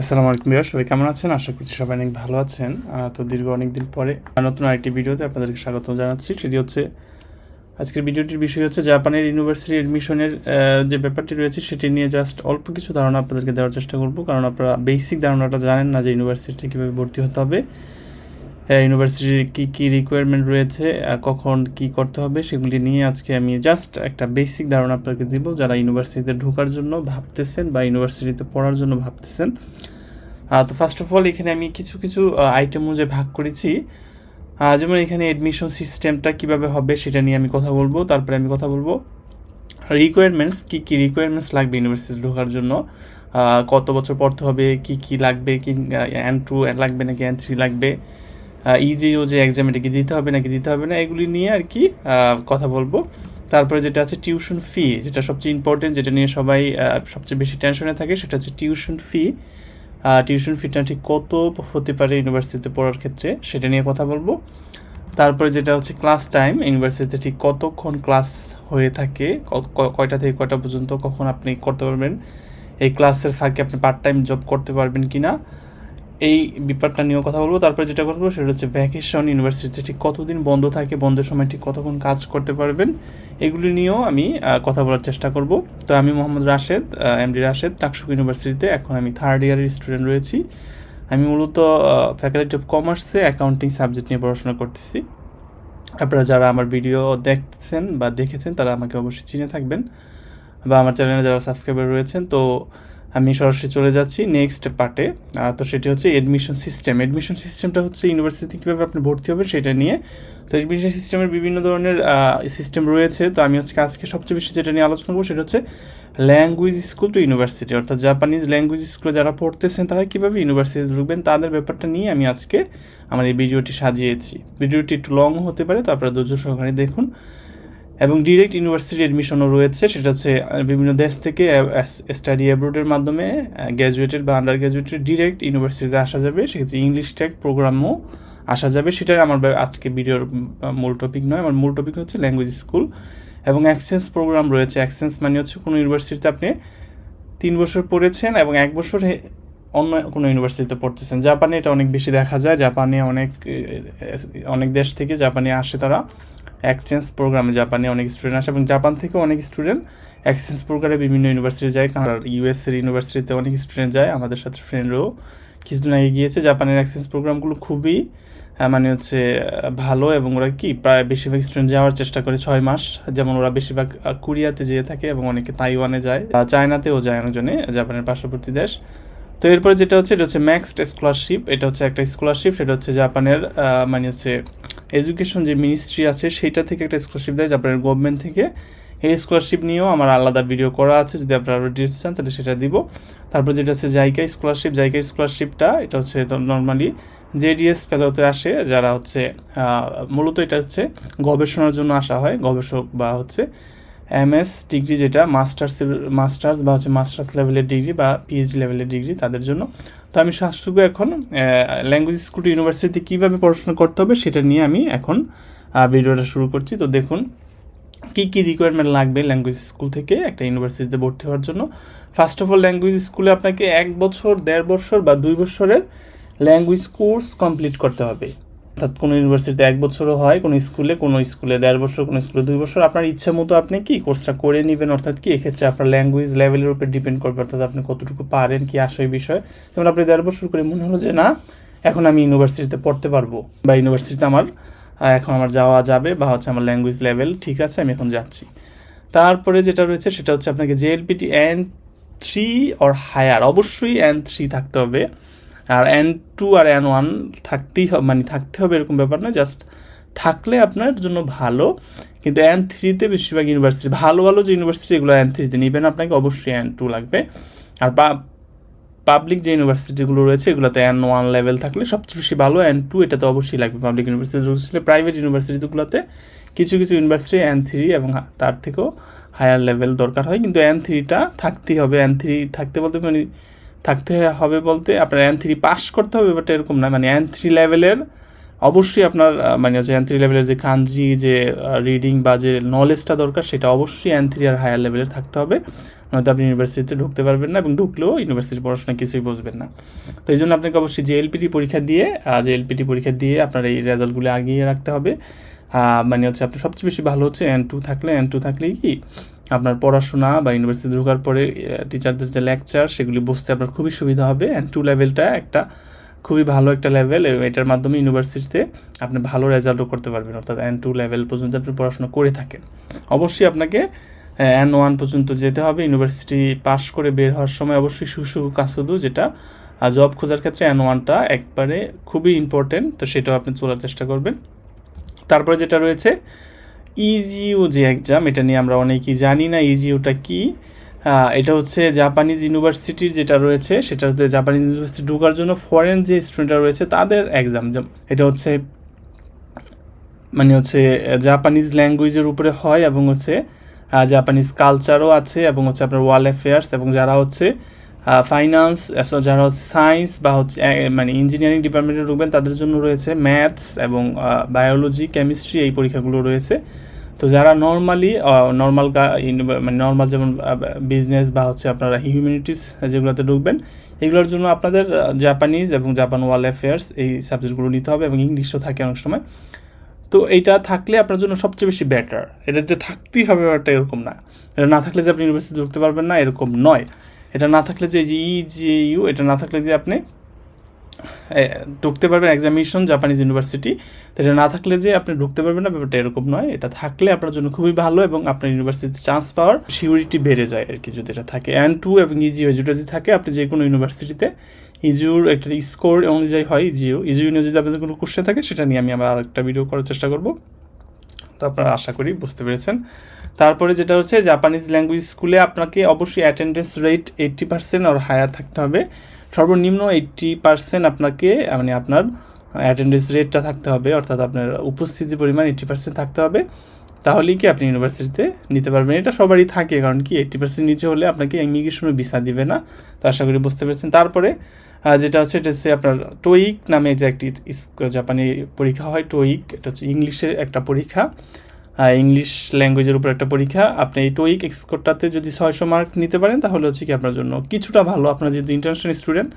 আসসালামু আলাইকুম বিয়ার সবাই কেমন আছেন? আশা করছি সবাই অনেক ভালো আছেন। তো দীর্ঘ অনেক দিন পরে নতুন আরেকটি ভিডিওতে আপনাদেরকে স্বাগত জানাচ্ছি। সেটি হচ্ছে, আজকের ভিডিওটির বিষয় হচ্ছে জাপানের ইউনিভার্সিটি এডমিশনের যে ব্যাপারটি রয়েছে, সেটি নিয়ে জাস্ট অল্প কিছু ধারণা আপনাদেরকে দেওয়ার চেষ্টা করব। কারণ আপনারা বেসিক ধারণাটা জানেন না যে ইউনিভার্সিটি কীভাবে ভর্তি হতে হবে। ইউনিভার্সিটির কী কী রিকোয়ারমেন্ট রয়েছে কখন কি করতে হবে, সেগুলি নিয়ে আজকে আমি জাস্ট একটা বেসিক ধারণা আপনাকে দিব, যারা ইউনিভার্সিটিতে ঢোকার জন্য ভাবতেছেন বা ইউনিভার্সিটিতে পড়ার জন্য ভাবতেছেন। তো ফার্স্ট অফ অল এখানে আমি কিছু কিছু আইটেম অনুযায়ী ভাগ করেছি যেমন এখানে অ্যাডমিশন সিস্টেমটা কীভাবে হবে সেটা নিয়ে আমি কথা বলব, তারপরে আমি কথা বলব। রিকোয়ারমেন্টস কী কী রিকোয়ারমেন্টস লাগবে ইউনিভার্সিটি ঢোকার জন্য? কত বছর পড়তে হবে, কি কি লাগবে, কি অ্যান টু লাগবে নাকি অ্যান থ্রি লাগবে? ইজি ও যে এক্সাম এটা কি দিতে হবে নাকি দিতে হবে না, এগুলি নিয়ে আর কি কথা বলব। তারপরে যেটা আছে টিউশন ফি যেটা সবচেয়ে ইম্পর্টেন্ট যেটা নিয়ে সবাই সবচেয়ে বেশি টেনশনে থাকে, সেটা হচ্ছে টিউশন ফি টিউশন ফিটা ঠিক কত হতে পারে ইউনিভার্সিটিতে পড়ার ক্ষেত্রে, সেটা নিয়ে কথা বলব। তারপরে যেটা হচ্ছে ক্লাস টাইম ইউনিভার্সিটিতে ঠিক কতক্ষণ ক্লাস হয়ে থাকে কয়টা থেকে কয়টা পর্যন্ত কখন আপনি করতে পারবেন, এই ক্লাসের ফাঁকে আপনি পার্ট টাইম জব করতে পারবেন কি না এই ব্যাপারটা নিয়েও কথা বলব। তারপরে যেটা করব সেটা হচ্ছে ভ্যাকেশন ইউনিভার্সিটিতে ঠিক কতদিন বন্ধ থাকে, বন্ধের সময় ঠিক কতক্ষণ কাজ করতে পারবেন, এগুলি নিয়েও আমি কথা বলার চেষ্টা করব। তো আমি মোহাম্মদ রাশেদ এমডি রাশেদ, টাকসুক ইউনিভার্সিটিতে এখন আমি থার্ড ইয়ারের স্টুডেন্ট রয়েছি। আমি মূলত ফ্যাকাল্টি অফ কমার্সে অ্যাকাউন্টিং সাবজেক্ট নিয়ে পড়াশোনা করতেছি। আপনারা যারা আমার ভিডিও দেখছেন বা দেখেছেন, তারা আমাকে অবশ্যই চিনে থাকবেন। বা আমার চ্যানেলে যারা সাবস্ক্রাইবার রয়েছেন, তো আমি সরাসরি চলে যাচ্ছি নেক্সট পার্টে তো সেটি হচ্ছে এডমিশন সিস্টেম এডমিশন সিস্টেমটা হচ্ছে ইউনিভার্সিটি কীভাবে আপনি ভর্তি হবেন সেটা নিয়ে। তো এডমিশন সিস্টেমের বিভিন্ন ধরনের সিস্টেম রয়েছে। তো আমি হচ্ছে আজকে সবচেয়ে বেশি যেটা নিয়ে আলোচনা করব সেটা হচ্ছে ল্যাঙ্গুয়েজ স্কুল টু ইউনিভার্সিটি অর্থাৎ জাপানিজ ল্যাঙ্গুয়েজ স্কুলে যারা পড়তেছেন, তারা কীভাবে ইউনিভার্সিটি ঢুকবেন, তাদের ব্যাপারটা নিয়ে আমি আজকে আমার এই ভিডিওটি সাজিয়েছি। ভিডিওটি একটু লং হতে পারে, তো আপনারা ধৈর্য সহকারে দেখুন। এবং ডিরেক্ট ইউনিভার্সিটি এডমিশনও রয়েছে। সেটা হচ্ছে বিভিন্ন দেশ থেকে স্টাডি অ্যাব্রোডের মাধ্যমে গ্র্যাজুয়েটেড বা আন্ডার গ্র্যাজুয়েটেড ডিরেক্ট ইউনিভার্সিটিতে আসা যাবে। সেক্ষেত্রে ইংলিশ ট্যাগ প্রোগ্রামও আসা যাবে। সেটাই আমার আজকে ভিডিওর মূল টপিক নয়। আমার মূল টপিক হচ্ছে ল্যাঙ্গুয়েজ স্কুল এবং এক্সচেঞ্জ প্রোগ্রাম রয়েছে। অ্যাক্সেন্স মানে হচ্ছে কোনো ইউনিভার্সিটিতে আপনি তিন বছর পড়েছেন এবং এক বছর অন্য কোনো ইউনিভার্সিটিতে পড়তেছেন। জাপানে এটা অনেক বেশি দেখা যায়। জাপানে অনেক অনেক দেশ থেকে জাপানে আসে তারা। এক্সচেঞ্জ প্রোগ্রামে জাপানে অনেক স্টুডেন্ট আসে এবং জাপান থেকে অনেক স্টুডেন্ট এক্সচেঞ্জ প্রোগ্রামে বিভিন্ন ইউনিভার্সিটি যায়। কারণ ইউএসের ইউনিভার্সিটিতে অনেক স্টুডেন্ট যায়। আমাদের সাথে ফ্রেন্ডরাও কিছুদিন আগে গিয়েছে। জাপানের এক্সচেঞ্জ প্রোগ্রামগুলো খুবই মানে হচ্ছে ভালো এবং ওরা কি প্রায় বেশিরভাগ স্টুডেন্ট যাওয়ার চেষ্টা করে ছয় মাস। যেমন ওরা বেশিরভাগ কোরিয়াতে যেয়ে থাকে এবং অনেকে তাইওয়ানে যায়। চায়নাতেও যায় অনেকজনে জাপানের পার্শ্ববর্তী দেশ। তো এরপরে যেটা হচ্ছে, এটা হচ্ছে ম্যাক্সড স্কলারশিপ এটা হচ্ছে একটা স্কলারশিপ সেটা হচ্ছে জাপানের মানে হচ্ছে এডুকেশন যে মিনিস্ট্রি আছে, সেইটা থেকে একটা স্কলারশিপ দেয় জাপানের গভর্নমেন্ট থেকে। এই স্কলারশিপ নিয়েও আমার আলাদা ভিডিও করা আছে, যদি আপনারা ডিটেলস চান, তাহলে সেটা দিব। তারপর যেটা হচ্ছে জাইকা স্কলারশিপ জাইকা স্কলারশিপটা এটা হচ্ছে নর্মালি জেডিএস ফেলোতে আসে, যারা হচ্ছে মূলত এটা হচ্ছে গবেষণার জন্য আসা হয়, গবেষক বা হচ্ছে এমএস ডিগ্রি যেটা মাস্টার্স মাস্টার্স বা হচ্ছে মাস্টার্স লেভেলের ডিগ্রি বা পিএইচডি লেভেলের ডিগ্রি তাদের জন্য। তো আমি শাস্ত্রকে এখন ল্যাঙ্গুয়েজ স্কুল ইউনিভার্সিটিতে কীভাবে পড়াশোনা করতে হবে সেটা নিয়ে আমি এখন ভিডিওটা শুরু করছি। তো দেখুন, কী কী রিকোয়ারমেন্ট লাগবে ল্যাঙ্গুয়েজ স্কুল থেকে একটা ইউনিভার্সিটিতে ভর্তি হওয়ার জন্য? ফার্স্ট অফ অল ল্যাঙ্গুয়েজ স্কুলে আপনাকে এক বছর, দেড় বছর বা দুই বছরের ল্যাঙ্গুয়েজ কোর্স কমপ্লিট করতে হবে। অর্থাৎ কোনো ইউনিভার্সিটিতে এক বছরও হয়, কোনো স্কুলে কোনো স্কুলে দেড় বছর, কোনো স্কুলে দুই বছর। আপনার ইচ্ছা মতো আপনি কি কোর্সটা করে নেবেন? অর্থাৎ কি এক্ষেত্রে আপনার ল্যাঙ্গুয়েজ লেভেলের উপর ডিপেন্ড করবে? অর্থাৎ আপনি কতটুকু পারেন, কি আসে বিষয়ে? যেমন আপনি দেড় বছর করে মনে হলো যে, না, এখন আমি ইউনিভার্সিটিতে পড়তে পারব বা ইউনিভার্সিটিতে আমার এখন আমার যাওয়া যাবে বা হচ্ছে আমার ল্যাঙ্গুয়েজ লেভেল ঠিক আছে, আমি এখন যাচ্ছি। তারপরে যেটা রয়েছে সেটা হচ্ছে আপনাকে JLPT N three or higher অবশ্যই অ্যান্ড থ্রি থাকতে হবে। আর এন টু আর এন ওয়ান থাকতেই হবে মানে থাকতে হবে এরকম ব্যাপার না জাস্ট থাকলে আপনার জন্য ভালো, কিন্তু এন থ্রিতে বেশিরভাগ ইউনিভার্সিটি ভালো ভালো যে ইউনিভার্সিটি এগুলো এন থ্রিতে নেবেন আপনাকে অবশ্যই এন টু লাগবে। আর পাবলিক যে ইউনিভার্সিটিগুলো রয়েছে, এগুলোতে এন ওয়ান লেভেল থাকলে সবচেয়ে বেশি ভালো এন টু এটা তো অবশ্যই লাগবে পাবলিক ইউনিভার্সিটি প্রাইভেট ইউনিভার্সিটিগুলোতে কিছু কিছু ইউনিভার্সিটি এন থ্রি এবং তার থেকেও হায়ার লেভেল দরকার হয়, কিন্তু এন থ্রিটা থাকতেই হবে। এন থ্রি থাকতে বলতে মানে থাকতে হবে বলতে আপনার এন থ্রি পাস করতে হবে বাট এরকম না। মানে এন থ্রি লেভেলের অবশ্যই আপনার মানে হচ্ছে এন থ্রি লেভেলের যে কাঞ্জি যে রিডিং বা যে নলেজটা দরকার, সেটা অবশ্যই এন থ্রি আর হায়ার লেভেলের থাকতে হবে। নয়তো আপনি ইউনিভার্সিটিতে ঢুকতে পারবেন না এবং ঢুকলেও ইউনিভার্সিটির পড়াশোনা কিছুই বুঝবেন না। তো এই জন্য আপনাকে অবশ্যই যে এলপিটি পরীক্ষা দিয়ে যে এলপিটি পরীক্ষা দিয়ে আপনার এই রেজাল্টগুলো আগিয়ে রাখতে হবে। মানে হচ্ছে আপনার সবচেয়ে বেশি ভালো হচ্ছে এন টু থাকলে। এন টু থাকলেই কি? আপনার পড়াশোনা বা ইউনিভার্সিটি ঢোকার পরে টিচারদের যে লেকচার সেগুলি বুঝতে আপনার খুবই সুবিধা হবে। অ্যান্ড টু লেভেলটা একটা খুবই ভালো একটা লেভেল এটার মাধ্যমে ইউনিভার্সিটিতে আপনি ভালো রেজাল্টও করতে পারবেন। অর্থাৎ এন টু লেভেল পর্যন্ত আপনি পড়াশোনা করে থাকেন। অবশ্যই আপনাকে এন ওয়ান পর্যন্ত যেতে হবে। ইউনিভার্সিটি পাশ করে বের হওয়ার সময় অবশ্যই সুসু কাসুদু, যেটা জব খোঁজার ক্ষেত্রে এন ওয়ানটা একবারে খুবই ইম্পর্টেন্ট তো সেটাও আপনি চলার চেষ্টা করবেন। তারপরে যেটা রয়েছে ইজিও যে এক্সাম এটা নিয়ে আমরা অনেকেই জানি না ইজিওটা কি। এটা হচ্ছে জাপানিজ ইউনিভার্সিটির যেটা রয়েছে, সেটা হচ্ছে জাপানিজ ইউনিভার্সিটি ঢোকার জন্য ফরেন যে স্টুডেন্টরা রয়েছে, তাদের এক্সাম এটা হচ্ছে মানে হচ্ছে জাপানিজ ল্যাঙ্গুয়েজের উপরে হয় এবং হচ্ছে জাপানিজ কালচারও আছে এবং হচ্ছে আপনার ওয়ার্ল্ড অ্যাফেয়ার্স এবং যারা হচ্ছে ফাইন্যান্স যারা হচ্ছে সায়েন্স বা হচ্ছে মানে ইঞ্জিনিয়ারিং ডিপার্টমেন্টে ঢুকবেন, তাদের জন্য রয়েছে ম্যাথস এবং বায়োলজি কেমিস্ট্রি এই পরীক্ষাগুলো রয়েছে। তো যারা নর্মালি নর্মাল মানে নর্মাল যেমন বিজনেস বা হচ্ছে আপনারা হিউম্যানিটিস যেগুলোতে ঢুকবেন, এগুলোর জন্য আপনাদের জাপানিজ এবং জাপান ওয়ার্ল্ড অ্যাফেয়ার্স এই সাবজেক্টগুলো নিতে হবে এবং ইংলিশও থাকে অনেক সময়। তো এইটা থাকলে আপনার জন্য সবচেয়ে বেশি বেটার এটা যে থাকতেই হবে ব্যাপারটা এরকম না। এটা না থাকলে যে আপনি ইউনিভার্সিটি ঢুকতে পারবেন না, এরকম নয়। এটা না থাকলে যে ই জি ইউ এটা না থাকলে যে আপনি ঢুকতে পারবেন এক্সামিনেশন জাপানিজ ইউনিভার্সিটি তো এটা না থাকলে যে আপনি ঢুকতে পারবেন না, ব্যাপারটা এরকম নয়। এটা থাকলে আপনার জন্য খুবই ভালো এবং আপনার ইউনিভার্সিটিতে চান্স পাওয়ার সিউরিটি বেড়ে যায় আর কি যদি এটা থাকে। অ্যান্ড টু এবং ইজিও যেটা যদি থাকে, আপনি যে কোনো ইউনিভার্সিটিতে ইজিউর একটা স্কোর অনুযায়ী হয় ইজিও ইজিও নিয়ে যদি আপনাদের কোনো কোশ্চেন থাকে, সেটা নিয়ে আমি আবার আরেকটা ভিডিও করার চেষ্টা করব। তো আপনারা আশা করি বুঝতে পেরেছেন। তারপরে যেটা হচ্ছে জাপানিজ ল্যাঙ্গুয়েজ স্কুলে আপনাকে অবশ্যই অ্যাটেন্ডেন্স রেট এইট্টি পার্সেন্ট আর হায়ার থাকতে হবে। সর্বনিম্ন এইট্টি পার্সেন্ট আপনাকে মানে আপনার অ্যাটেন্ডেন্স রেটটা থাকতে হবে, অর্থাৎ আপনার উপস্থিতি পরিমাণ এইট্টি পার্সেন্ট থাকতে হবে। তাহলেই কি আপনি ইউনিভার্সিটিতে নিতে পারবেন? এটা সবারই থাকে, কারণ কি এইট্টি পার্সেন্ট নিচে হলে আপনাকে ইমিগ্রেশনও ভিসা দিবে না। তো আশা করি বুঝতে পেরেছেন। তারপরে যেটা হচ্ছে, এটা হচ্ছে আপনার টোইক নামে যে একটি জাপানি পরীক্ষা হয় টোইক এটা হচ্ছে ইংলিশের একটা পরীক্ষা। ইংলিশ ল্যাঙ্গুয়েজের উপর একটা পরীক্ষা। আপনি এই টোইক এক্সকোরটাতে যদি ছয়শো মার্ক নিতে পারেন, তাহলে হচ্ছে কি আপনার জন্য কিছুটা ভালো। আপনার যেহেতু ইন্টারন্যাশনাল স্টুডেন্ট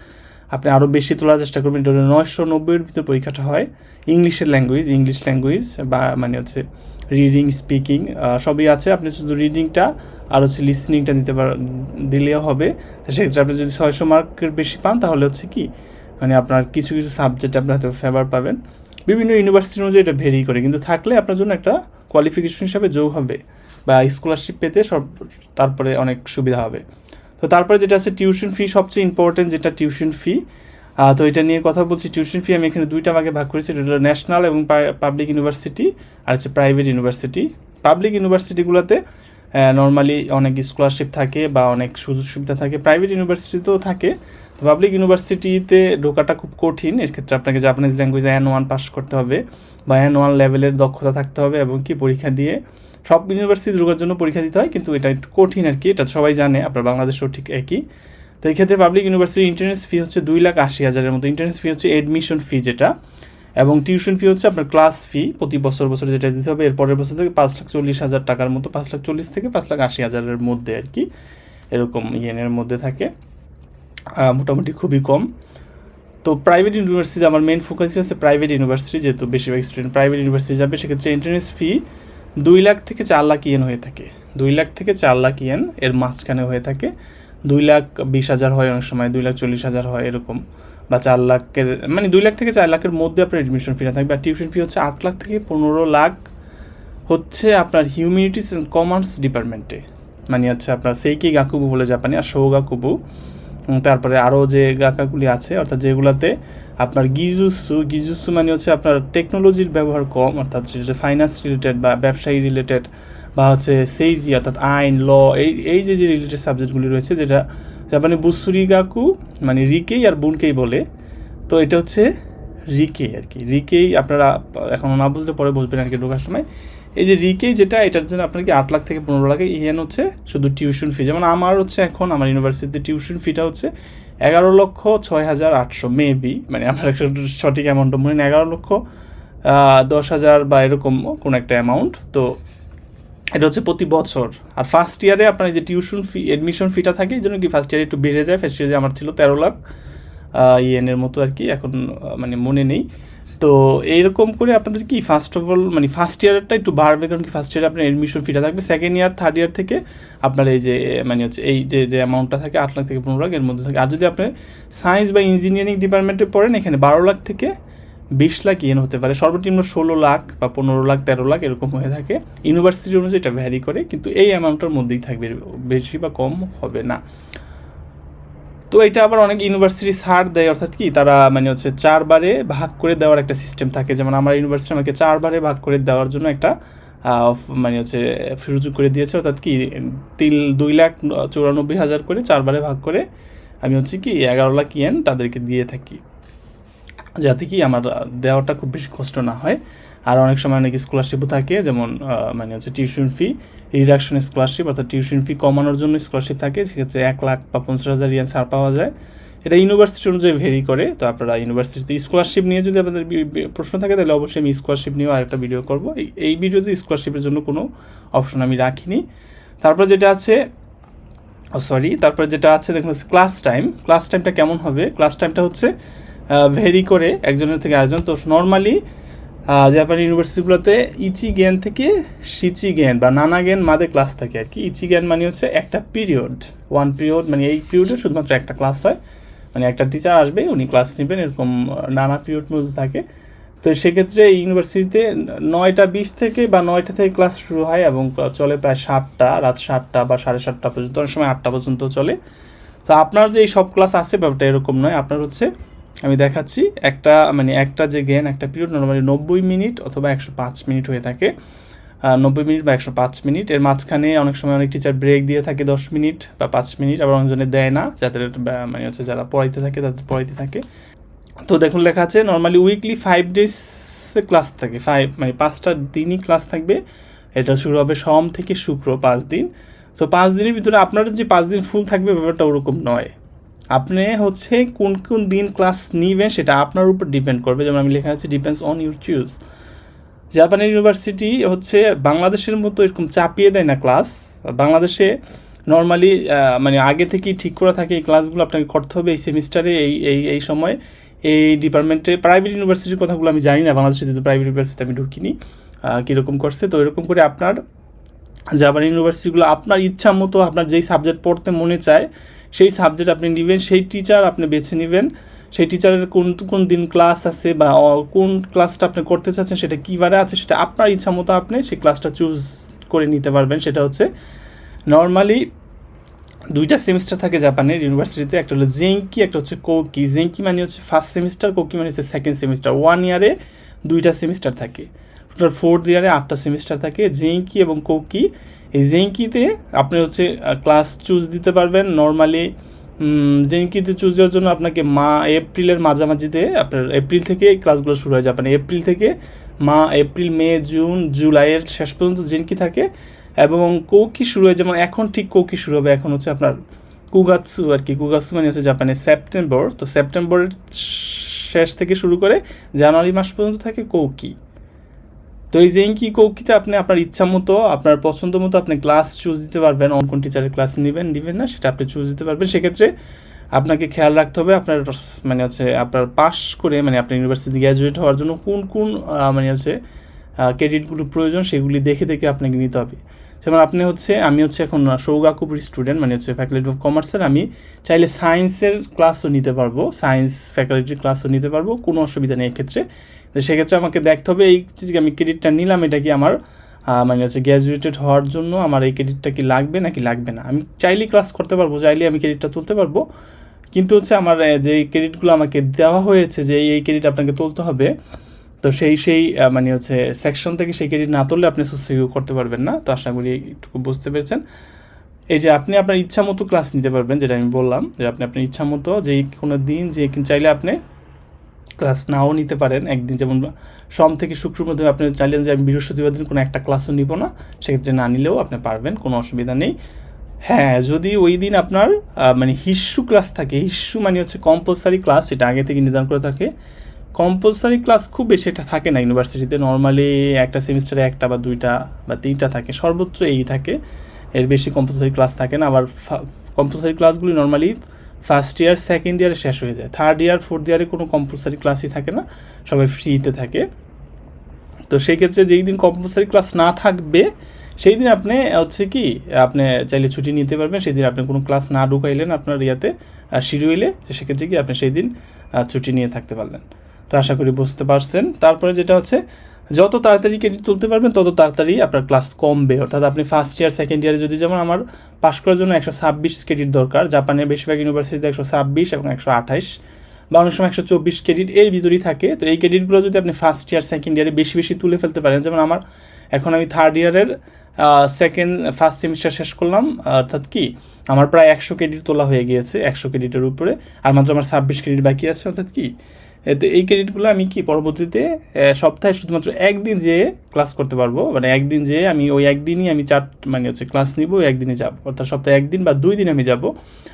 আপনি আরও বেশি তোলার চেষ্টা করবেন। এটা নয়শো নব্বইয়ের ভিতর পরীক্ষাটা হয় ইংলিশের ল্যাঙ্গুয়েজ, ইংলিশ ল্যাঙ্গুয়েজ বা মানে হচ্ছে রিডিং স্পিকিং সবই আছে। আপনি শুধু রিডিংটা আর হচ্ছে লিসনিংটা দিতে পার দিলেও হবে। সেক্ষেত্রে আপনি যদি ছয়শো মার্কের বেশি পান, তাহলে হচ্ছে কি মানে আপনার কিছু কিছু সাবজেক্ট আপনি হয়তো ফেভার পাবেন। বিভিন্ন ইউনিভার্সিটি অনুযায়ী এটা ভেরি করে। কিন্তু থাকলে আপনার জন্য একটা কোয়ালিফিকেশন হিসাবে যোগ হবে বা স্কলারশিপ পেতে সব, তারপরে অনেক সুবিধা হবে। তো তারপরে যেটা আছে টিউশন ফি সবচেয়ে ইম্পর্টেন্ট যেটা টিউশন ফি তো এটা নিয়ে কথা বলছি। টিউশন ফি আমি এখানে দুইটা ভাগে ভাগ করেছি। এটা ন্যাশনাল এবং পাবলিক ইউনিভার্সিটি আর হচ্ছে প্রাইভেট ইউনিভার্সিটি পাবলিক ইউনিভার্সিটিগুলোতে নর্মালি অনেক স্কলারশিপ থাকে বা অনেক সুযোগ সুবিধা থাকে। প্রাইভেট ইউনিভার্সিটিতেও থাকে। তো পাবলিক ইউনিভার্সিটিতে ঢোকাটা খুব কঠিন। এর ক্ষেত্রে আপনাকে Japanese language N one pass করতে হবে বা অ্যান ওয়ান লেভেলের দক্ষতা থাকতে হবে এবং কি পরীক্ষা দিয়ে সব ইউনিভার্সিটি ঢোকার জন্য পরীক্ষা দিতে হয়। কিন্তু এটা একটু কঠিন আর কি। এটা সবাই জানে। আপনার বাংলাদেশেও ঠিক একই। তো এই ক্ষেত্রে পাবলিক ইউনিভার্সিটি ইন্টারনেস ফি হচ্ছে দুই লাখ আশি হাজারের মতো। ইন্টারনেস ফি হচ্ছে এডমিশন ফি যেটা, এবং টিউশন ফি হচ্ছে আপনার ক্লাস ফি প্রতি বছর বছর যেটা দিতে হবে। এর পরের বছর থেকে পাঁচ লাখ চল্লিশ হাজার টাকার মতো, পাঁচ লাখ চল্লিশ থেকে পাঁচ লাখ আশি হাজারের মধ্যে আর কি, এরকম ইয়েনের মধ্যে থাকে। মোটামুটি খুবই কম। তো প্রাইভেট ইউনিভার্সিটি আমার মেন ফোকাস হচ্ছে প্রাইভেট ইউনিভার্সিটি যেহেতু বেশিরভাগ স্টুডেন্ট প্রাইভেট ইউনিভার্সিটি যাবে, সেক্ষেত্রে এন্ট্রেন্স ফি দুই লাখ থেকে চার লাখ ইয়েন হয়ে থাকে। দুই লাখ থেকে চার লাখ ইয়েন এর মাঝখানে হয়ে থাকে। দুই লাখ বিশ হাজার হয় অনেক সময় দুই লাখ চল্লিশ হাজার হয় এরকম বা চার লাখের মানে দুই লাখ থেকে চার লাখের মধ্যে আপনার এডমিশন ফিটা থাকবে আর টিউশন ফি হচ্ছে আট লাখ থেকে পনেরো লাখ হচ্ছে আপনার হিউম্যানিটিস অ্যান্ড কমার্স ডিপার্টমেন্টে মানে হচ্ছে আপনার সেইকি গাকুবু বলে জাপানি আর শো গাকুবু উম, তারপরে আরও যে গাকাগুলি আছে অর্থাৎ যেগুলোতে আপনার গিজুসু গিজুসু মানে হচ্ছে আপনার টেকনোলজির ব্যবহার কম অর্থাৎ যেটা ফাইন্যান্স রিলেটেড বা ব্যবসায়ী রিলেটেড বা হচ্ছে সেইজি অর্থাৎ আইন ল এই এই যে যে রিলেটেড সাবজেক্টগুলি রয়েছে, যেটা জাপানি বুসুরি গাকু মানে রিকেই আর বুনকেই বলে, তো এটা হচ্ছে রিকে আর কি। রিকেই আপনারা এখন না বুঝলে পরে বুঝবেন আর কি ঢোকার সময়। এই যে রিকেই যেটা, এটার জন্য আপনার কি আট লাখ থেকে পনেরো লাখ ইয়েন হচ্ছে শুধু টিউশন ফি যেমন আমার হচ্ছে এখন, আমার ইউনিভার্সিটিতে টিউশন ফিটা হচ্ছে এগারো লক্ষ ছয় হাজার আটশো মেবি মানে আমার একটা সঠিক অ্যামাউন্টটা মনে এগারো লক্ষ দশ হাজার বা এরকম কোনো একটা অ্যামাউন্ট তো এটা হচ্ছে প্রতি বছর। আর ফার্স্ট ইয়ারে আপনার যে টিউশন ফি এডমিশন ফিটা থাকে, এই জন্য কি ফার্স্ট ইয়ারে একটু বেড়ে যায়? ফার্স্ট ইয়ারে আমার ছিল তেরো লাখ ইয়েনের মতো আর কি, এখন মানে মনে নেই। তো এইরকম করে আপনাদের কি ফার্স্ট অফ অল মানে ফার্স্ট ইয়ারটা একটু বাড়বে, কারণ কি ফার্স্ট ইয়ারে আপনার এডমিশন ফিটা থাকবে। সেকেন্ড ইয়ার থার্ড ইয়ার থেকে আপনার এই যে মানে হচ্ছে এই যে যে অ্যামাউন্টটা থাকে, আট লাখ থেকে পনেরো লাখ, এর মধ্যে থাকে। আর যদি আপনি সায়েন্স বা ইঞ্জিনিয়ারিং ডিপার্টমেন্টে পড়েন, এখানে বারো লাখ থেকে বিশ লাখ ইয়েন হতে পারে, সর্বনিম্ন ষোলো লাখ বা পনেরো লাখ, তেরো লাখ এরকম হয়ে থাকে। ইউনিভার্সিটি অনুযায়ী এটা ভ্যারি করে, কিন্তু এই অ্যামাউন্টটার মধ্যেই থাকবে, বেশি বা কম হবে না। তো এটা আবার অনেক ইউনিভার্সিটি ছাড় দেয়, অর্থাৎ কি তারা মানে হচ্ছে চারবারে ভাগ করে দেওয়ার একটা সিস্টেম থাকে। যেমন আমার ইউনিভার্সিটি আমাকে চারবারে ভাগ করে দেওয়ার জন্য একটা মানে হচ্ছে সুযোগ করে দিয়েছে, অর্থাৎ কি তিন দুই লাখ চৌরানব্বই হাজার করে চারবারে ভাগ করে আমি হচ্ছে কি এগারো লাখ ইয়েন তাদেরকে দিয়ে থাকি। যাতে কি আমার দেওয়াটা খুব বেশি কষ্ট না হয়। আর অনেক সময় অনেক স্কলারশিপও থাকে, যেমন মানে হচ্ছে টিউশন ফি রিডাকশন স্কলারশিপ অর্থাৎ টিউশন ফি কমানোর জন্য স্কলারশিপ থাকে, সেক্ষেত্রে এক লাখ বা পঞ্চাশ হাজার ইয়ান ছাড় পাওয়া যায়। এটা ইউনিভার্সিটি অনুযায়ী ভেরি করে, তো আপনারা ইউনিভার্সিটিতে স্কলারশিপ নিয়ে যদি আপনাদের প্রশ্ন থাকে, তাহলে অবশ্যই আমি স্কলারশিপ নিয়েও আরেকটা ভিডিও করব। এই ভিডিওতে স্কলারশিপের জন্য কোনো অপশন আমি রাখিনি। তারপর যেটা আছে সরি তারপরে যেটা আছে, দেখুন ক্লাস টাইম ক্লাস টাইমটা কেমন হবে? ক্লাস টাইমটা হচ্ছে ভেরি করে একজনের থেকে আরেকজন। তো নর্মালি জাপান ইউনিভার্সিটিগুলোতে ইচি জ্ঞান থেকে সিচি জ্ঞান বা নানা জ্ঞান মাদে ক্লাস থাকে আর কি। ইচি জ্ঞান মানে হচ্ছে একটা পিরিয়ড ওয়ান পিরিয়ড মানে এই পিরিয়ডে শুধুমাত্র একটা ক্লাস হয়। মানে একটা টিচার আসবে, উনি ক্লাস নেবেন, এরকম নানা পিরিয়ড মধ্যে থাকে। তো সেক্ষেত্রে ইউনিভার্সিটিতে নয়টা বিশ থেকে বা নয়টা থেকে ক্লাস শুরু হয় এবং চলে প্রায় সাতটা, রাত সাতটা বা সাড়ে সাতটা পর্যন্ত, অনেক সময় আটটা পর্যন্ত চলে। তো আপনার যে এই সব ক্লাস আছে ব্যাপারটা এরকম নয়। আপনার হচ্ছে আমি দেখাচ্ছি একটা মানে একটা যে জ্ঞান একটা পিরিয়ড নর্মালি নব্বই মিনিট অথবা একশো পাঁচ মিনিট হয়ে থাকে। নব্বই মিনিট বা একশো পাঁচ মিনিট। এর মাঝখানে অনেক সময় অনেক টিচার ব্রেক দিয়ে থাকে দশ মিনিট বা পাঁচ মিনিট, আবার অনেকজনে দেয় না, যাদের মানে হচ্ছে যারা পড়াইতে থাকে, তাদের পড়াইতে থাকে। তো দেখুন লেখা আছে normally weekly five days class থাকে। ফাইভ মানে পাঁচটা দিনই ক্লাস থাকবে। এটা শুরু হবে সোম থেকে শুক্র, পাঁচ দিন। তো পাঁচ দিনের ভিতরে আপনার যে পাঁচ দিন ফুল থাকবে, ব্যাপারটা ওরকম নয়। আপনি হচ্ছে কোন কোন দিন ক্লাস নিবেন সেটা আপনার উপর ডিপেন্ড করবে। যেমন আমি লেখা আছে ডিপেন্ডস অন ইউর চুজ জাপানের ইউনিভার্সিটি হচ্ছে বাংলাদেশের মতো এরকম চাপিয়ে দেয় না ক্লাস বাংলাদেশে নর্মালি মানে আগে থেকেই ঠিক করা থাকে এই ক্লাসগুলো আপনাকে করতে হবে এই সেমিস্টারে এই এই এই সময়। এই ডিপার্টমেন্টে প্রাইভেট ইউনিভার্সিটির কথাগুলো আমি জানি না বাংলাদেশে যেহেতু প্রাইভেট ইউনিভার্সিটি আমি ঢুকিনি কীরকম করছে। তো এরকম করে আপনার জাপান ইউনিভার্সিটিগুলো আপনার ইচ্ছা মতো, আপনার যেই সাবজেক্ট পড়তে মনে চায় সেই সাবজেক্ট আপনি নেবেন, সেই টিচার আপনি বেছে নেবেন। সেই টিচারের কোন কোন দিন ক্লাস আছে বা কোন ক্লাসটা আপনি করতে চাচ্ছেন, সেটা কীভাবে আছে, সেটা আপনার ইচ্ছা মতো আপনি সেই ক্লাসটা চুজ করে নিতে পারবেন। সেটা হচ্ছে নর্মালি দুইটা সেমিস্টার থাকে জাপানের ইউনিভার্সিটিতে, একটা হলো জেঙ্কি একটা হচ্ছে কোকি জেঙ্কি মানে হচ্ছে ফার্স্ট সেমিস্টার কোকি মানে হচ্ছে সেকেন্ড সেমিস্টার ওয়ান ইয়ারে দুইটা সেমিস্টার থাকে। টোটাল ফোর্থ ইয়ারে আটটা সেমিস্টার থাকে। জেঙ্কি এবং কোকি এই জেঙ্কিতে আপনি হচ্ছে ক্লাস চুজ দিতে পারবেন। নর্মালি জেঙ্কিতে চুজ দেওয়ার জন্য আপনাকে মা এপ্রিলের মাঝামাঝিতে আপনার এপ্রিল থেকে এই ক্লাসগুলো শুরু হয়ে যাবে মানে এপ্রিল থেকে মা এপ্রিল মে জুন জুলাইয়ের শেষ পর্যন্ত জেঙ্কি থাকে। এবং কৌকি শুরু হয়ে যেমন এখন ঠিক কৌকি শুরু হবে, এখন হচ্ছে আপনার কুগাৎসু আর কি। কুগাৎসু মানে হচ্ছে জাপানে সেপ্টেম্বর। তো সেপ্টেম্বরের শেষ থেকে শুরু করে জানুয়ারি মাস পর্যন্ত থাকে কৌকি। তো এই জেঙ্কি কৌকিতে আপনি আপনার ইচ্ছা মতো, আপনার পছন্দ মতো আপনি ক্লাস চুজ দিতে পারবেন। অন কোন টিচারের ক্লাস নেবেন নেবেন না, সেটা আপনি চুজ দিতে পারবেন। সেক্ষেত্রে আপনাকে খেয়াল রাখতে হবে আপনার মানে হচ্ছে আপনার পাস করে মানে আপনার ইউনিভার্সিটি গ্র্যাজুয়েট হওয়ার জন্য কোন কোন মানে হচ্ছে ক্রেডিটগুলো প্রয়োজন, সেগুলি দেখে দেখে আপনাকে নিতে হবে। যেমন আপনি হচ্ছে, আমি হচ্ছে এখন সৌগাকুপুর স্টুডেন্ট মানে হচ্ছে ফ্যাকাল্টি অফ কমার্সের আমি চাইলে সায়েন্সের ক্লাসও নিতে পারব সায়েন্স ফ্যাকাল্টির ক্লাসও নিতে পারব, কোনো অসুবিধা নেই এক্ষেত্রে। তো সেক্ষেত্রে আমাকে দেখতে হবে, এই যে আমি ক্রেডিটটা নিলাম, এটা কি আমার মানে হচ্ছে গ্র্যাজুয়েটেড হওয়ার জন্য আমার এই ক্রেডিটটা কি লাগবে নাকি লাগবে না? আমি চাইলেই ক্লাস করতে পারব চাইলে আমি ক্রেডিটটা তুলতে পারব। কিন্তু হচ্ছে আমার যে ক্রেডিটগুলো আমাকে দেওয়া হয়েছে, যে এই ক্রেডিট আপনাকে তুলতে হবে তো সেই সেই মানে হচ্ছে সেকশন থেকে সেই ক্রেডিট না তুললে আপনি সুসিউ করতে পারবেন না। তো আশা করি একটু বুঝতে পেরেছেন। এই যে আপনি আপনার ইচ্ছা মতো ক্লাস নিতে পারবেন, যেটা আমি বললাম, যে আপনি আপনার ইচ্ছা মতো যে কোনো দিন যে চাইলে আপনি ক্লাস নাও নিতে পারেন। একদিন যেমন সোম থেকে শুক্রের মধ্যে আপনি চাইলেন যে আমি বৃহস্পতিবার দিন কোনো একটা ক্লাসও নিব না, সেক্ষেত্রে না নিলেও আপনি পারবেন, কোনো অসুবিধা নেই। হ্যাঁ যদি ওই দিন আপনার মানে হিস্যু ক্লাস থাকে হিস্যু মানে হচ্ছে কম্পালসারি ক্লাস সেটা আগে থেকে নির্ধারণ করে থাকে। কম্পালসারি ক্লাস খুব বেশি একটা থাকে না ইউনিভার্সিটিতে নর্মালি একটা সেমিস্টারে একটা বা দুইটা বা তিনটা থাকে, সর্বোচ্চ এই থাকে। এর বেশি কম্পালসারি ক্লাস থাকে না। আবার কম্পালসারি ক্লাসগুলি নর্মালি ফার্স্ট ইয়ার সেকেন্ড ইয়ারে শেষ হয়ে যায়। থার্ড ইয়ার ফোর্থ ইয়ারে কোনো কম্পালসারি ক্লাসই থাকে না। সবাই ফ্রিতে থাকে। তো সেই ক্ষেত্রে যেই দিন কম্পালসারি ক্লাস না থাকবে, সেই দিন আপনি হচ্ছে কি, আপনি চাইলে ছুটি নিতে পারবেন। সেই দিন আপনি কোনো ক্লাস না ঢুকাইলেন আপনার ইয়াতে শিডিউলে সেক্ষেত্রে কি আপনি সেই দিন ছুটি নিয়ে থাকতে পারলেন। তো আশা করি বুঝতে পারছেন। তারপরে যেটা হচ্ছে, যত তাড়াতাড়ি ক্রেডিট তুলতে পারবেন, তত তাড়াতাড়ি আপনার ক্লাস কমবে। অর্থাৎ আপনি ফার্স্ট ইয়ার সেকেন্ড ইয়ারে যদি যেমন আমার পাশ করার জন্য একশো ছাব্বিশ ক্রেডিট দরকার জাপানের বেশিরভাগ ইউনিভার্সিটিতে একশো ছাব্বিশ এবং একশো আঠাইশ বা অনেক সময় একশো চব্বিশ ক্রেডিট এর ভিতরেই থাকে। তো এই ক্রেডিটগুলো যদি আপনি ফার্স্ট ইয়ার সেকেন্ড ইয়ারে বেশি বেশি তুলে ফেলতে পারেন, যেমন আমার এখন আমি থার্ড ইয়ারের সেকেন্ড ফার্স্ট সেমিস্টার শেষ করলাম, অর্থাৎ কি, আমার প্রায় একশো ক্রেডিট তোলা হয়ে গিয়েছে, একশো ক্রেডিটের উপরে, আর মাত্র আমার ছাব্বিশ ক্রেডিট বাকি আছে, অর্থাৎ কি এই ক্রেডিটগুলো আমি কি পরবর্তীতে সপ্তাহে শুধুমাত্র একদিন যেয়ে ক্লাস করতে পারব। মানে একদিন যেয়ে আমি ওই একদিনই আমি চার মানে হচ্ছে ক্লাস নিব, ওই একদিনে যাব। অর্থাৎ সপ্তাহে একদিন বা দুই দিন আমি যাব।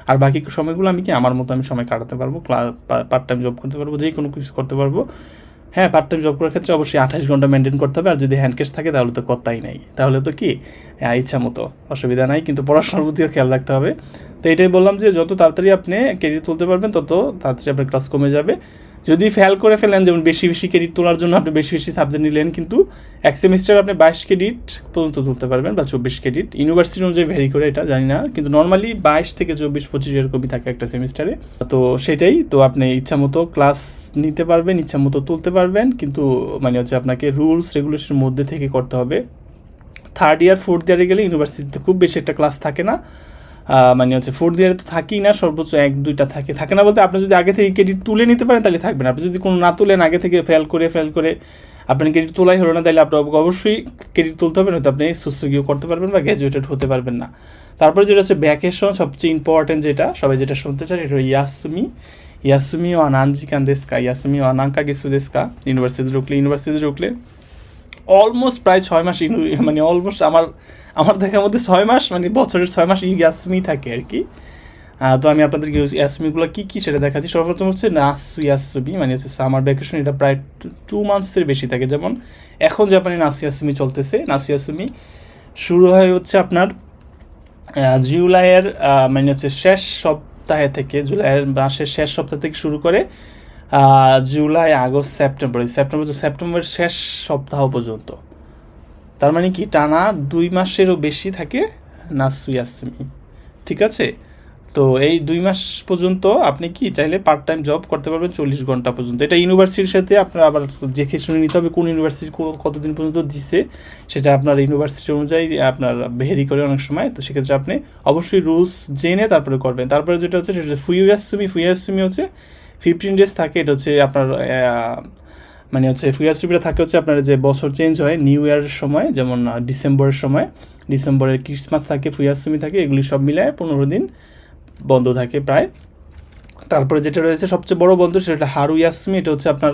আর বাকি সময়গুলো আমি কি আমার মতো আমি সময় কাটাতে পারব ক্লাস পার্ট টাইম জব করতে পারব, যে কোনো কিছু করতে পারব। হ্যাঁ পার্ট টাইম জব করার ক্ষেত্রে অবশ্যই আঠাশ ঘণ্টা মেনটেন করতে হবে। আর যদি হ্যান্ড ক্যাশ থাকে, তাহলে তো কথাই নাই। তাহলে তো কি? ইচ্ছা মতো। অসুবিধা নাই, কিন্তু পড়াশোনার প্রতিও খেয়াল রাখতে হবে। তো এটাই বললাম যে, যত তাড়াতাড়ি আপনি ক্রেডিট তুলতে পারবেন, তত তাড়াতাড়ি আপনার ক্লাস কমে যাবে। যদি ফেল করে ফেলেন, যেমন বেশি বেশি ক্রেডিট তোলার জন্য আপনি বেশি বেশি সাবজেক্ট নিলেন, কিন্তু এক সেমিস্টার আপনি বাইশ ক্রেডিট পর্যন্ত তুলতে পারবেন বা চব্বিশ ক্রেডিট ইউনিভার্সিটি অনুযায়ী ভ্যারি করে এটা, জানি না, কিন্তু নর্মালি বাইশ থেকে চব্বিশ, পঁচিশ এরকমই থাকে একটা সেমিস্টারে তো সেটাই, তো আপনি ইচ্ছা মতো ক্লাস নিতে পারবেন, ইচ্ছা মতো তুলতে পারবেন, কিন্তু মানে হচ্ছে আপনাকে রুলস রেগুলেশনের মধ্যে থেকে করতে হবে। থার্ড ইয়ার ফোর্থ ইয়ারে গেলে ইউনিভার্সিটিতে খুব বেশি একটা ক্লাস থাকে না। মানে হচ্ছে ফোর্থ ইয়ারে তো থাকেই না, সর্বোচ্চ এক, দুইটা থাকে। থাকে না বলতে আপনি যদি আগে থেকে ক্রেডিট তুলে নিতে পারেন, তাহলে থাকবেন। আপনি যদি কোনো না তুলেন, আগে থেকে ফেল করে ফেল করে আপনার ক্রেডিট তোলাই হলো না, তাহলে আপনার অবশ্যই ক্রেডিট তুলতে হবে, নয়তো আপনি সুস্থ গিয়েও করতে পারবেন বা গ্র্যাজুয়েটেড হতে পারবেন না। তারপরে যেটা হচ্ছে ভ্যাকেশন সবচেয়ে ইম্পর্টেন্ট যেটা, সবাই যেটা শুনতে চায় এটা ইয়াসুমি। ইয়াসুমি ও আনানজি কান্দেস্কা ইয়াসুমি ও আনাঙ্কা কিছু দেশকা ইউনিভার্সিটি ঢুকলে ইউনিভার্সিটি ঢুকলে অলমোস্ট প্রায় ছয় মাস মানে অলমোস্ট আমার আমার দেখার মধ্যে ছয় মাস মানে বছরের ছয় মাস ইয়াসমি থাকে আর কি। তো আমি আপনাদেরকে ইয়াসমিগুলো কী কী সেটা দেখাচ্ছি। সর্বপ্রথম হচ্ছে নাসু ইয়াসমি মানে হচ্ছে সামার ভ্যাকেশন এটা প্রায় টু মান্থসের বেশি থাকে। যেমন এখন জাপানে নাসু ইয়াসমি চলতেছে। নাসু ইয়াসমি শুরু হয় হচ্ছে আপনার জুলাইয়ের মানে হচ্ছে শেষ সপ্তাহে থেকে, জুলাইয়ের মাসের শেষ সপ্তাহ থেকে শুরু করে জুলাই, আগস্ট, সেপ্টেম্বর। সেপ্টেম্বর সেপ্টেম্বরের শেষ সপ্তাহ পর্যন্ত। তার মানে কি, টানা দুই মাসেরও বেশি থাকে নাসুয়াসমি ঠিক আছে? তো এই দুই মাস পর্যন্ত আপনি কি চাইলে পার্ট টাইম জব করতে পারবেন চল্লিশ ঘণ্টা পর্যন্ত। এটা ইউনিভার্সিটির সাথে আপনার আবার দেখে শুনে নিতে হবে কোন ইউনিভার্সিটি কতদিন পর্যন্ত দিছে। সেটা আপনার ইউনিভার্সিটি অনুযায়ী আপনার ভেরি করে অনেক সময়। তো সেক্ষেত্রে আপনি অবশ্যই রুলস জেনে তারপরে করবেন। তারপরে যেটা হচ্ছে, সেটা হচ্ছে ফুইয়াসুমি ফুইয়াসুমি হচ্ছে ফিফটিন ডেজ থাকে, এটা হচ্ছে আপনার মানে হচ্ছে ফুয়াসুমিটা থাকে হচ্ছে আপনার যে বছর চেঞ্জ হয় নিউ ইয়ারের সময়, যেমন ডিসেম্বরের সময়। ডিসেম্বরের ক্রিসমাস থাকে ফুয়াসুমি থাকে, এগুলি সব মিলায় পনেরো দিন বন্ধ থাকে প্রায়। তারপরে যেটা রয়েছে সবচেয়ে বড় বন্ধ সেটা হচ্ছে হারু এটা হচ্ছে আপনার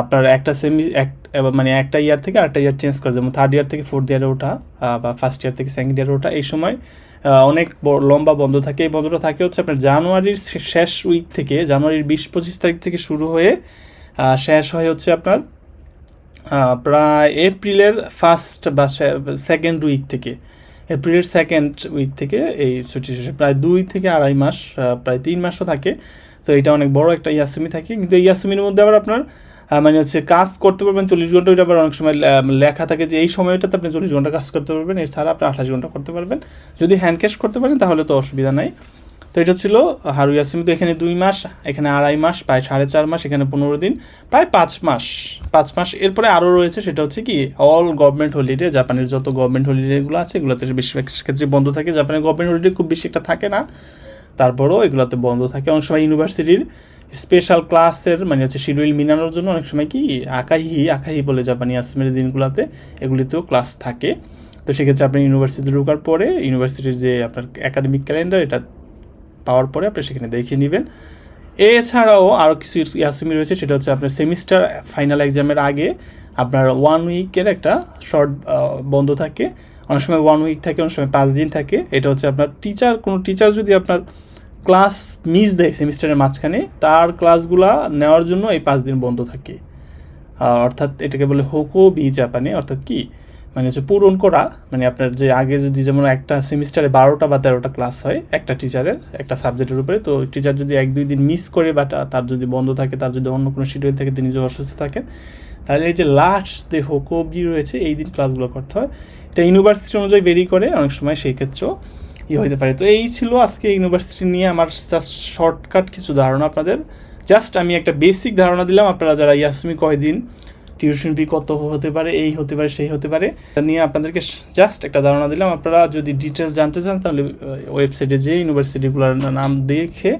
আপনার একটা সেমি এক মানে একটা ইয়ার থেকে আরেকটা ইয়ার চেঞ্জ করা, যেমন থার্ড ইয়ার থেকে ফোর্থ ইয়ারে ওঠা বা ফার্স্ট ইয়ার থেকে সেকেন্ড ইয়ারে ওঠা, এই সময় অনেক লম্বা বন্ধ থাকে। এই বন্ধটা থাকে হচ্ছে আপনার জানুয়ারির শেষ উইক থেকে, জানুয়ারির বিশ পঁচিশ তারিখ থেকে শুরু হয়ে শেষ হয় হচ্ছে আপনার প্রায় এপ্রিলের ফার্স্ট বা সেকেন্ড উইক থেকে। এপ্রিলের সেকেন্ড উইক থেকে এই ছুটি শেষে। প্রায় দুই থেকে আড়াই মাস প্রায় তিন মাসও থাকে। তো এটা অনেক বড় একটা ইয়াসুমি থাকে। কিন্তু ইয়াসুমির মধ্যে আবার আপনার মানে হচ্ছে কাজ করতে পারবেন চল্লিশ ঘণ্টা, ওইটা আবার অনেক সময় লেখা থাকে যে এই সময়টাতে আপনি চল্লিশ ঘণ্টা কাজ করতে পারবেন, এছাড়া আপনি আঠাশ ঘণ্টা করতে পারবেন। যদি হ্যান্ড ক্যাশ করতে পারেন, তাহলে তো অসুবিধা নাই। তো এটা ছিল হারু ইয়াসিম তো এখানে দুই মাস, এখানে আড়াই মাস, প্রায় সাড়ে চার মাস, এখানে পনেরো দিন, প্রায় পাঁচ মাস পাঁচ মাস। এরপরে আরও রয়েছে, সেটা হচ্ছে কি অল গভর্নমেন্ট হলিডে জাপানের যত গভর্নমেন্ট হলিডেগুলো আছে, এগুলোতে বেশিরভাগ ক্ষেত্রে বন্ধ থাকে। জাপানের গভর্নমেন্ট হলিডে খুব বেশি একটা থাকে না, তারপরেও এগুলোতে বন্ধ থাকে। অনেক সময় ইউনিভার্সিটির স্পেশাল ক্লাসের মানে হচ্ছে শিডিউল মিলানোর জন্য অনেক সময় কি আকাহি আকাহি বলে জাপানি আসমের দিনগুলোতে এগুলিতেও ক্লাস থাকে। তো সেক্ষেত্রে আপনি ইউনিভার্সিটি ঢোকার পরে ইউনিভার্সিটির যে আপনার একাডেমিক ক্যালেন্ডার এটা পাওয়ার পরে আপনি সেখানে দেখিয়ে নেবেন। এছাড়াও আরও কিছু ইয়াসুমি রয়েছে, সেটা হচ্ছে আপনার সেমিস্টার ফাইনাল এক্সামের আগে আপনার ওয়ান উইকের একটা শর্ট বন্ধ থাকে। অনেক সময় ওয়ান উইক থাকে, অনেক সময় পাঁচ দিন থাকে। এটা হচ্ছে আপনার টিচার কোনো টিচার যদি আপনার ক্লাস মিস দেয় সেমিস্টারের মাঝখানে, তার ক্লাসগুলা নেওয়ার জন্য এই পাঁচ দিন বন্ধ থাকে। অর্থাৎ এটাকে বলে হোকো বি জাপানে, অর্থাৎ কি? মানে হচ্ছে পূরণ করা। মানে আপনার যে আগে যদি যেমন একটা সেমিস্টারে বারোটা বা তেরোটা ক্লাস হয়, একটা টিচারের, একটা সাবজেক্টের উপরে, তো টিচার যদি এক, দুই দিন মিস করে বা তার যদি বন্ধ থাকে, তার যদি অন্য কোনো শিডিউল থাকে, তিনি যদি অসুস্থ থাকেন, তাহলে এই যে লাস্ট যে হোকো অবধি রয়েছে, এই দিন ক্লাসগুলো করতে হয়। এটা ইউনিভার্সিটি অনুযায়ী বেরি করে অনেক সময়, সেই ক্ষেত্রেও। ই হতে পারে। তো এই ছিল আজকে ইউনিভার্সিটি নিয়ে আমার জাস্ট শর্টকাট কিছু ধারণা আপনাদের। জাস্ট আমি একটা বেসিক ধারণা দিলাম, আপনারা যারা ইয়াসমি কয়দিন টিউশন ফি কত হতে পারে, এই হতে পারে, সেই হতে পারে, তা নিয়ে আপনাদেরকে জাস্ট একটা ধারণা দিলাম। আপনারা যদি ডিটেলস জানতে চান, তাহলে ওয়েবসাইটে যে ইউনিভার্সিটিগুলোর নাম দেখে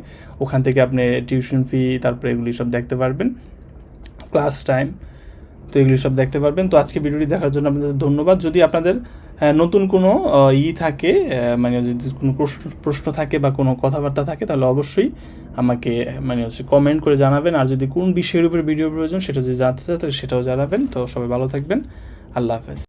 ওখান থেকে আপনি টিউশন ফি তারপরে এগুলি সব দেখতে পারবেন। ক্লাস টাইম তো এগুলি সব দেখতে পারবেন। তো আজকে ভিডিওটি দেখার জন্য আপনাদের ধন্যবাদ। যদি আপনাদের নতুন কোনো ই থাকে মানে যদি কোনো প্রশ্ন প্রশ্ন থাকে বা কোনো কথাবার্তা থাকে, তাহলে অবশ্যই আমাকে মানে হচ্ছে কমেন্ট করে জানাবেন। আর যদি কোন বিষয়ের উপর ভিডিও প্রয়োজন সেটা যদি জানতে চান, তাহলে সেটাও জানাবেন। তো সবাই ভালো থাকবেন। আল্লাহ হাফেজ।